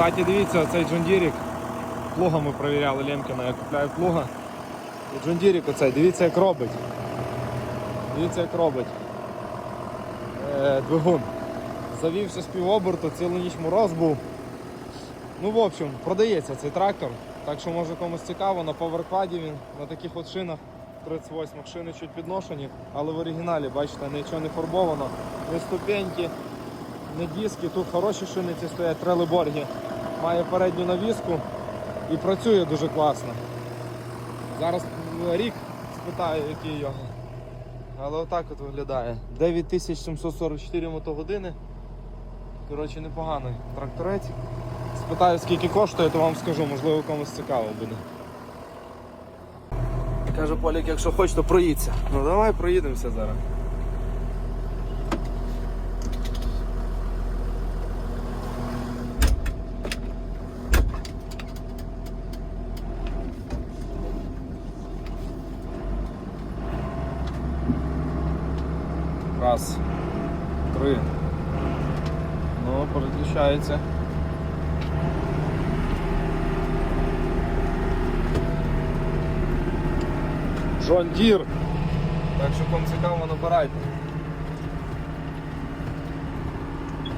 Кстати, дивіться, цей Джондірік. Плуга ми перевіряли Лемкіна, я купляю плуга. І Джондірік оцей, дивіться як робить. Дивіться як робить. Е, двигун. Завівся з півоберту, цілу ніч мороз був. Ну, в общем, продається цей трактор. Так що може комусь цікаво, на поверкваді він на таких от шинах 38 шини чуть підношені, але в оригіналі, бачите, нічого не фарбовано, не ступеньки, не диски. Тут хороші шини ці стоять, трелеборги. Має передню навіску і працює дуже класно. Зараз рік спитаю, який його. Але отак от виглядає. 9744 мотогодини. Коротше, непоганий тракторець. Спитаю, скільки коштує, то вам скажу, можливо, комусь цікаво буде. Каже Полік, якщо хочеш, то проїдься. Ну давай проїдемося зараз. Раз. Три. Ну, переключається. Джон Дір. Так що кому цікаво набирайте.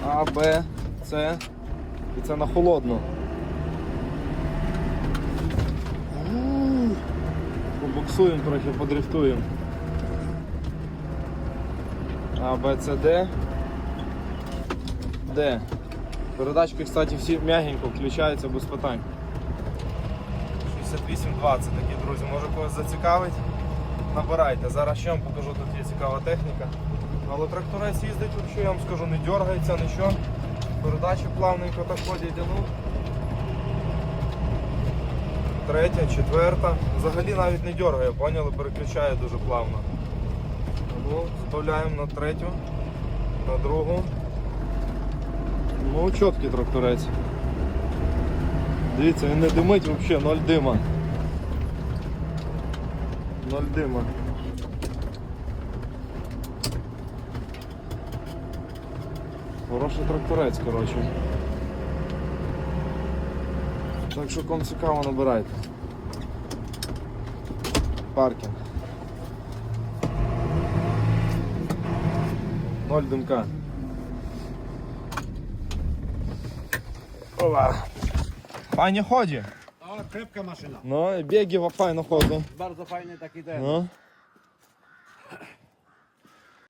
А, Б, С. І це на холодну. Ух, Побуксуємо трохи, подрифтуємо. А, Б, С, Д. Д. Передачки, кстати, всі м'ягенько включаються без питань. 6820 такі, друзі, може когось зацікавить. Набирайте. Зараз ще вам покажу, тут є цікава техніка. Але тракторець їздить, що я вам скажу, не дергається, нічого. Передачі плавненько так ходять, ну. Третя, четверта. Взагалі навіть не дергає, поняли? Переключає дуже плавно. Ну, Збавляємо на третю, на другу. Ну, чіткий тракторець. Дивіться, він не димить взагалі, ноль дима. Ноль дима. Хороший тракторець, коротше. Так що кому цікаво набирайте. Паркінг. Ноль думка. Ова. Fajnie chodzi. Ale krepka maszyna. No, biegi fajno chodzą. Bardzo fajny taki ten. No.